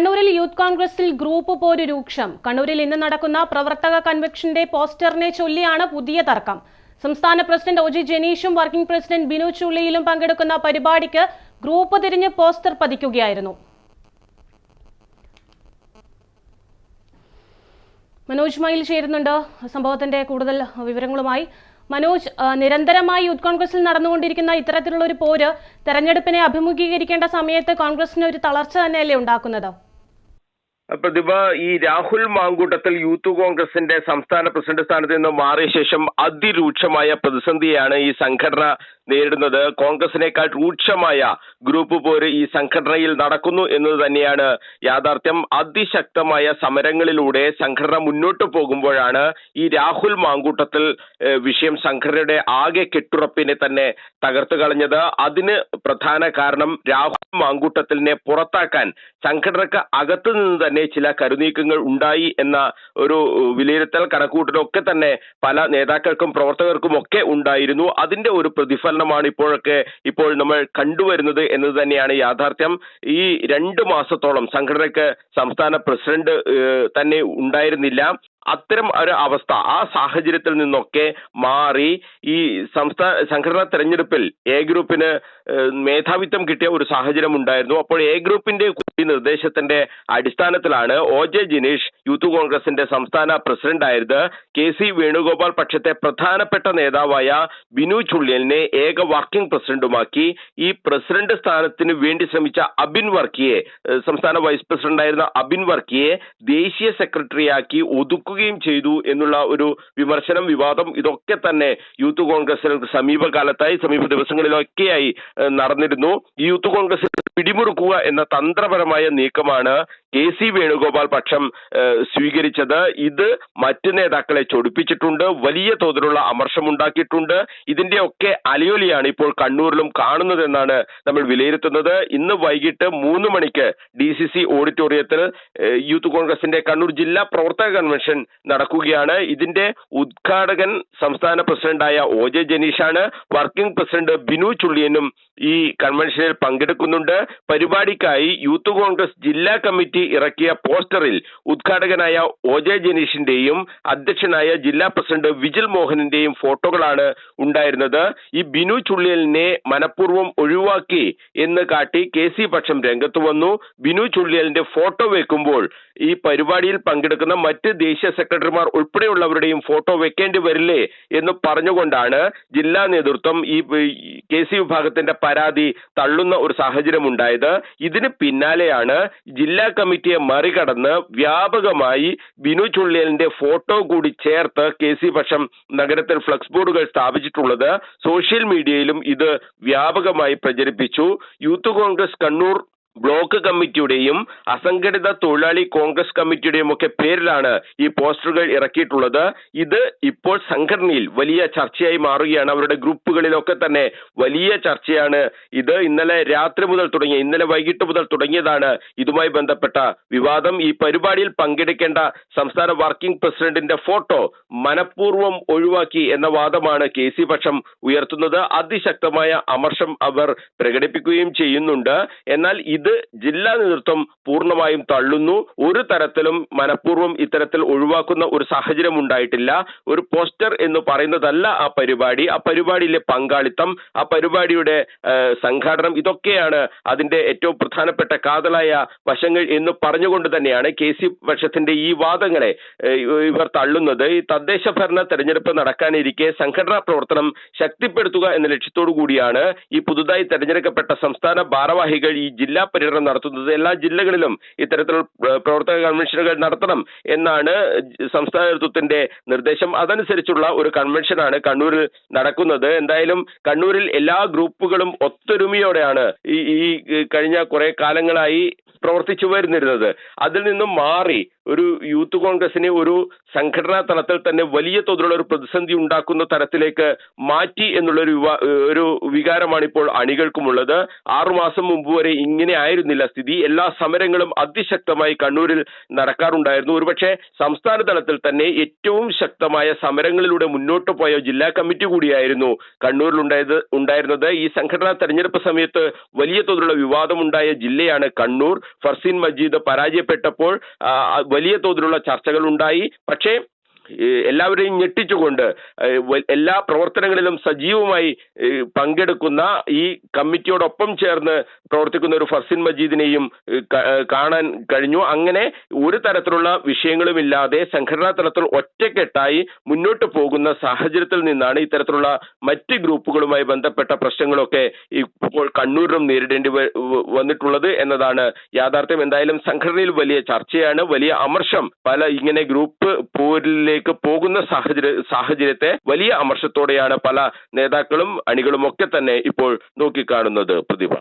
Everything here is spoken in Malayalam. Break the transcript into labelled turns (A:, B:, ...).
A: കണ്ണൂരിൽ യൂത്ത് കോൺഗ്രസിൽ ഗ്രൂപ്പ് പോര് രൂക്ഷം. കണ്ണൂരിൽ ഇന്ന് നടക്കുന്ന പ്രവർത്തക കൺവെൻഷന്റെ പോസ്റ്ററിനെ ചൊല്ലിയാണ് പുതിയ തർക്കം. സംസ്ഥാന പ്രസിഡന്റ് ഒ ജി ജനീഷും വർക്കിംഗ് പ്രസിഡന്റ് ബിനു ചുള്ളിയിലും പങ്കെടുക്കുന്ന പരിപാടിക്ക് ഗ്രൂപ്പ് തിരിഞ്ഞ് പോസ്റ്റർ പതിക്കുകയായിരുന്നു. മനോജ് മയിൽ ചേരുന്നുണ്ട്. സംഭവത്തിന്റെ കൂടുതൽ വിവരങ്ങളുമായി മനോജ് നിരന്തരമായി യൂത്ത് കോൺഗ്രസിൽ നടന്നുകൊണ്ടിരിക്കുന്ന ഇത്തരത്തിലുള്ള ഒരു പോര് തെരഞ്ഞെടുപ്പിനെ അഭിമുഖീകരിക്കേണ്ട സമയത്ത് കോൺഗ്രസിന് ഒരു തളർച്ച തന്നെയല്ലേ ഉണ്ടാക്കുന്നത്?
B: പ്രതിഭ ഈ രാഹുൽ മാങ്കൂട്ടത്തിൽ യൂത്ത് കോൺഗ്രസിന്റെ സംസ്ഥാന പ്രസിഡന്റ് സ്ഥാനത്ത് നിന്ന് മാറിയ ശേഷം അതിരൂക്ഷമായ പ്രതിസന്ധിയാണ് ഈ സംഘടന നേരിടുന്നത്. കോൺഗ്രസിനേക്കാൾ രൂക്ഷമായ ഗ്രൂപ്പ് പോര് ഈ സംഘടനയിൽ നടക്കുന്നു എന്നത് തന്നെയാണ് യാഥാർത്ഥ്യം. അതിശക്തമായ സമരങ്ങളിലൂടെ സംഘടന മുന്നോട്ട് പോകുമ്പോഴാണ് ഈ രാഹുൽ മാങ്കൂട്ടത്തിൽ വിഷയം സംഘടനയുടെ ആകെ കെട്ടുറപ്പിനെ തന്നെ തകർത്തു കളഞ്ഞത്. അതിന് പ്രധാന കാരണം രാഹുൽ മാങ്കൂട്ടത്തിനെ പുറത്താക്കാൻ സംഘടനക്ക് അകത്തു നിന്ന് തന്നെ ചില കരുനീക്കങ്ങൾ ഉണ്ടായി എന്ന ഒരു വിലയിരുത്തൽ കണക്കൂട്ടലൊക്കെ തന്നെ പല നേതാക്കൾക്കും പ്രവർത്തകർക്കും ഒക്കെ ഉണ്ടായിരുന്നു. അതിന്റെ ഒരു പ്രതിഫലനമാണ് ഇപ്പോഴൊക്കെ ഇപ്പോൾ നമ്മൾ കണ്ടുവരുന്നത് എന്നത് തന്നെയാണ് യാഥാർത്ഥ്യം. ഈ രണ്ട് മാസത്തോളം സംഘടനയ്ക്ക് സംസ്ഥാന പ്രസിഡന്റ് തന്നെ ഉണ്ടായിരുന്നില്ല. അത്തരം ഒരു അവസ്ഥ ആ സാഹചര്യത്തിൽ നിന്നൊക്കെ മാറി ഈ സംസ്ഥാന സംഘടനാ തെരഞ്ഞെടുപ്പിൽ എ ഗ്രൂപ്പിന് മേധാവിത്വം കിട്ടിയ ഒരു സാഹചര്യം ഉണ്ടായിരുന്നു അപ്പോൾ എ ഗ്രൂപ്പിന്റെ കൂടി നിർദ്ദേശത്തിന്റെ അടിസ്ഥാനത്തിലാണ് ഒ ജെ ജിനീഷ് യൂത്ത് കോൺഗ്രസിന്റെ സംസ്ഥാന പ്രസിഡന്റ് ആയത് കെ സി വേണുഗോപാൽ പക്ഷത്തെ പ്രധാനപ്പെട്ട നേതാവായ ബിനു ചുള്ളിയലിനെ ഏക വർക്കിംഗ് പ്രസിഡന്റുമാക്കി. ഈ പ്രസിഡന്റ് സ്ഥാനത്തിന് വേണ്ടി ശ്രമിച്ച അബിൻ വർക്കിയെ സംസ്ഥാന വൈസ് പ്രസിഡന്റായിരുന്ന അബിൻ വർക്കിയെ ദേശീയ സെക്രട്ടറിയാക്കി ഒതുക്കുകയും ചെയ്തു എന്നുള്ള ഒരു വിമർശനം വിവാദം ഇതൊക്കെ തന്നെ യൂത്ത് കോൺഗ്രസിൽ സമീപകാലത്തായി സമീപ ദിവസങ്ങളിലൊക്കെയായി നടന്നിരുന്നു. യൂത്ത് കോൺഗ്രസിൽ പിടിമുറുക്കുക എന്ന തന്ത്രപരമായ നീക്കമാണ് കെ സി വേണുഗോപാൽ പക്ഷം സ്വീകരിച്ചത്. ഇത് മറ്റ് നേതാക്കളെ ചൊടിപ്പിച്ചിട്ടുണ്ട്. വലിയ തോതിലുള്ള അമർഷം ഉണ്ടാക്കിയിട്ടുണ്ട് ഇതിന്റെയൊക്കെ അലയൊലിയാണ് ഇപ്പോൾ കണ്ണൂരിലും കാണുന്നതെന്നാണ് നമ്മൾ വിലയിരുത്തുന്നത്. ഇന്ന് വൈകിട്ട് മൂന്ന് മണിക്ക് ഡി സി സി ഓഡിറ്റോറിയത്തിൽ യൂത്ത് കോൺഗ്രസിന്റെ കണ്ണൂർ ജില്ലാ പ്രവർത്തക കൺവെൻഷൻ നടക്കുകയാണ്. ഇതിന്റെ ഉദ്ഘാടകൻ സംസ്ഥാന പ്രസിഡന്റായ ഒ ജെ ജനീഷാണ്. വർക്കിംഗ് പ്രസിഡന്റ് ബിനു ചുള്ളിയനും ഈ കൺവെൻഷനിൽ പങ്കെടുക്കുന്നുണ്ട്. പരിപാടിക്കായി യൂത്ത് കോൺഗ്രസ് ജില്ലാ കമ്മിറ്റി ഇറക്കിയ പോസ്റ്ററിൽ ഉദ്ഘാടകനായ ഒ ജെ ജനീഷിന്റെയും അധ്യക്ഷനായ ജില്ലാ പ്രസിഡന്റ് വിജിൽ മോഹനിന്റെയും ഫോട്ടോകളാണ് ഉണ്ടായിരുന്നത്. ഈ ബിനു ചുള്ളിയലിനെ മനഃപൂർവം ഒഴിവാക്കി എന്ന് കാട്ടി കെ സി പക്ഷം രംഗത്ത് വന്നു. ബിനു ചുള്ളിയലിന്റെ ഫോട്ടോ വെക്കുമ്പോൾ ഈ പരിപാടിയിൽ പങ്കെടുക്കുന്ന മറ്റ് ദേശീയ സെക്രട്ടറിമാർ ഉൾപ്പെടെയുള്ളവരുടെയും ഫോട്ടോ വെക്കേണ്ടി വരില്ലേ എന്ന് പറഞ്ഞുകൊണ്ടാണ് ജില്ലാ നേതൃത്വം ഈ കെ സി വിഭാഗത്തിന്റെ പരാതി തള്ളുന്ന ഒരു സാഹചര്യം ഉണ്ടായത് ഇതിന് പിന്നാലെയാണ് ജില്ലാ കമ്മിറ്റിയെ മറികടന്ന് വ്യാപകമായി ബിനു ചുള്ളിയലിന്റെ ഫോട്ടോ കൂടി ചേർത്ത് കെ സി പക്ഷം നഗരത്തിൽ ഫ്ലക്സ് ബോർഡുകൾ സ്ഥാപിച്ചിട്ടുള്ളത്. സോഷ്യൽ മീഡിയയിലും ഇത് വ്യാപകമായി പ്രചരിപ്പിച്ചു. യൂത്ത് കോൺഗ്രസ് കണ്ണൂർ ബ്ലോക്ക് കമ്മിറ്റിയുടെയും അസംഘടിത തൊഴിലാളി കോൺഗ്രസ് കമ്മിറ്റിയുടെയും ഒക്കെ പേരിലാണ് ഈ പോസ്റ്ററുകൾ ഇറക്കിയിട്ടുള്ളത്. ഇത് ഇപ്പോൾ സംഘടനയിൽ വലിയ ചർച്ചയായി മാറുകയാണ്. അവരുടെ ഗ്രൂപ്പുകളിലൊക്കെ തന്നെ വലിയ ചർച്ചയാണ് ഇത്. ഇന്നലെ രാത്രി മുതൽ തുടങ്ങിയ ഇന്നലെ വൈകിട്ട് മുതൽ തുടങ്ങിയതാണ് ഇതുമായി ബന്ധപ്പെട്ട വിവാദം. ഈ പരിപാടിയിൽ പങ്കെടുക്കേണ്ട സംസ്ഥാന വർക്കിംഗ് പ്രസിഡന്റിന്റെ ഫോട്ടോ മനഃപൂർവം ഒഴിവാക്കി എന്ന വാദമാണ് കെ സി പക്ഷം ഉയർത്തുന്നത്. അതിശക്തമായ അമർഷം അവർ പ്രകടിപ്പിക്കുകയും ചെയ്യുന്നുണ്ട്. എന്നാൽ ഇത് ജില്ലാ നേതൃത്വം പൂർണമായും തള്ളുന്നു. ഒരു തരത്തിലും മനഃപൂർവം ഇത്തരത്തിൽ ഒഴിവാക്കുന്ന ഒരു സാഹചര്യം ഉണ്ടായിട്ടില്ല. ഒരു പോസ്റ്റർ എന്ന് പറയുന്നതല്ല ആ പരിപാടി. ആ പരിപാടിയിലെ പങ്കാളിത്തം ആ പരിപാടിയുടെ സംഘാടനം ഇതൊക്കെയാണ് അതിന്റെ ഏറ്റവും പ്രധാനപ്പെട്ട കാതലായ വശങ്ങൾ എന്ന് പറഞ്ഞുകൊണ്ട് തന്നെയാണ് കെ സി പക്ഷത്തിന്റെ ഈ വാദങ്ങളെ ഇവർ തള്ളുന്നത്. ഈ തദ്ദേശ ഭരണ തെരഞ്ഞെടുപ്പ് നടക്കാനിരിക്കെ സംഘടനാ പ്രവർത്തനം ശക്തിപ്പെടുത്തുക എന്ന ലക്ഷ്യത്തോടു കൂടിയാണ് ഈ പുതുതായി തെരഞ്ഞെടുക്കപ്പെട്ട സംസ്ഥാന ഭാരവാഹികൾ ഈ ജില്ലാ പര്യടനം നടത്തുന്നത്. എല്ലാ ജില്ലകളിലും ഇത്തരത്തിലുള്ള പ്രവർത്തക കൺവെൻഷനുകൾ നടത്തണം എന്നാണ് സംസ്ഥാന നേതൃത്വത്തിന്റെ നിർദ്ദേശം. അതനുസരിച്ചുള്ള ഒരു കൺവെൻഷനാണ് കണ്ണൂരിൽ നടക്കുന്നത്. എന്തായാലും കണ്ണൂരിൽ എല്ലാ ഗ്രൂപ്പുകളും ഒത്തൊരുമയോടെയാണ് ഈ ഈ കഴിഞ്ഞ കുറെ കാലങ്ങളായി പ്രവർത്തിച്ചു വരുന്നിരുന്നത്. അതിൽ നിന്നും മാറി ഒരു യൂത്ത് കോൺഗ്രസിനെ ഒരു സംഘടനാ തലത്തിൽ തന്നെ വലിയ തോതിലുള്ള ഒരു പ്രതിസന്ധി ഉണ്ടാക്കുന്ന തരത്തിലേക്ക് മാറ്റി എന്നുള്ള ഒരു ഒരു വികാരമാണ് ഇപ്പോൾ അണികൾക്കുമുള്ളത്. ആറുമാസം മുമ്പ് വരെ ഇങ്ങനെ ആയിരുന്നില്ല സ്ഥിതി. എല്ലാ സമരങ്ങളും അതിശക്തമായി കണ്ണൂരിൽ നടക്കാറുണ്ടായിരുന്നു. ഒരുപക്ഷെ സംസ്ഥാന തലത്തിൽ തന്നെ ഏറ്റവും ശക്തമായ സമരങ്ങളിലൂടെ മുന്നോട്ട് പോയ ജില്ലാ കമ്മിറ്റി കൂടിയായിരുന്നു കണ്ണൂരിൽ ഉണ്ടായത് ഉണ്ടായിരുന്നത്. ഈ സംഘടനാ തെരഞ്ഞെടുപ്പ് സമയത്ത് വലിയ തോതിലുള്ള വിവാദമുണ്ടായ ജില്ലയാണ് കണ്ണൂർ. ഫർസീൻ മജീദ് പരാജയപ്പെട്ടപ്പോൾ വലിയ തോതിലുള്ള ചർച്ചകൾ ഉണ്ടായി പക്ഷേ എല്ലാവരെയും ഞെട്ടിച്ചുകൊണ്ട് എല്ലാ പ്രവർത്തനങ്ങളിലും സജീവമായി പങ്കെടുക്കുന്ന ഈ കമ്മിറ്റിയോടൊപ്പം ചേർന്ന് പ്രവർത്തിക്കുന്ന ഒരു ഫർസിൻ മജീദിനെയും കാണാൻ കഴിഞ്ഞു. അങ്ങനെ ഒരു തരത്തിലുള്ള വിഷയങ്ങളുമില്ലാതെ സംഘടനാ തലത്തിൽ ഒറ്റക്കെട്ടായി മുന്നോട്ട് പോകുന്ന സാഹചര്യത്തിൽ നിന്നാണ് ഇത്തരത്തിലുള്ള മറ്റ് ഗ്രൂപ്പുകളുമായി ബന്ധപ്പെട്ട പ്രശ്നങ്ങളൊക്കെ ഇപ്പോൾ കണ്ണൂരിലും നേരിടേണ്ടി വന്നിട്ടുള്ളത് എന്നതാണ് യാഥാർത്ഥ്യം. എന്തായാലും സംഘടനയിൽ വലിയ ചർച്ചയാണ് വലിയ അമർഷം. പല ഇങ്ങനെ ഗ്രൂപ്പ് പോരിലേക്ക് പോകുന്ന സാഹചര്യ സാഹചര്യത്തെ വലിയ അമർഷത്തോടെയാണ് പല നേതാക്കളും അണികളും ഒക്കെ തന്നെ ഇപ്പോൾ നോക്കിക്കാണുന്നത് പ്രതിഭ.